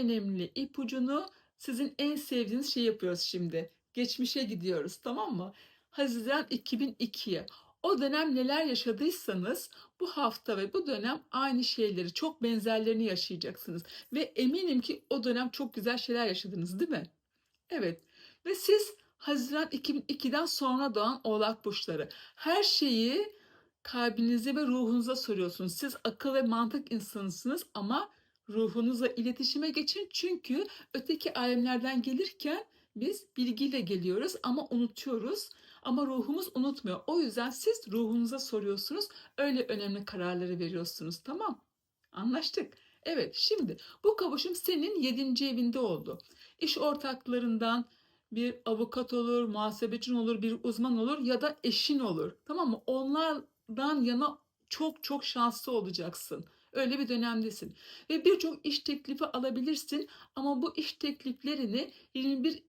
önemli ipucunu sizin en sevdiğiniz şey yapıyoruz şimdi. Geçmişe gidiyoruz tamam mı? Haziran 2002'ye. O dönem neler yaşadıysanız bu hafta ve bu dönem aynı şeyleri, çok benzerlerini yaşayacaksınız. Ve eminim ki o dönem çok güzel şeyler yaşadınız değil mi? Evet. Ve siz Haziran 2002'den sonra doğan Oğlak burçları. Her şeyi kalbinize ve ruhunuza soruyorsunuz. Siz akıl ve mantık insanısınız ama ruhunuzla iletişime geçin. Çünkü öteki alemlerden gelirken biz bilgiyle geliyoruz ama unutuyoruz. Ama ruhumuz unutmuyor. O yüzden siz ruhunuza soruyorsunuz. Öyle önemli kararları veriyorsunuz. Tamam? Anlaştık. Evet, şimdi bu kavuşum senin yedinci evinde oldu. İş ortaklarından bir avukat olur, muhasebecin olur, bir uzman olur ya da eşin olur. Tamam mı? Onlardan yana çok çok şanslı olacaksın. Öyle bir dönemdesin. Ve birçok iş teklifi alabilirsin ama bu iş tekliflerini 21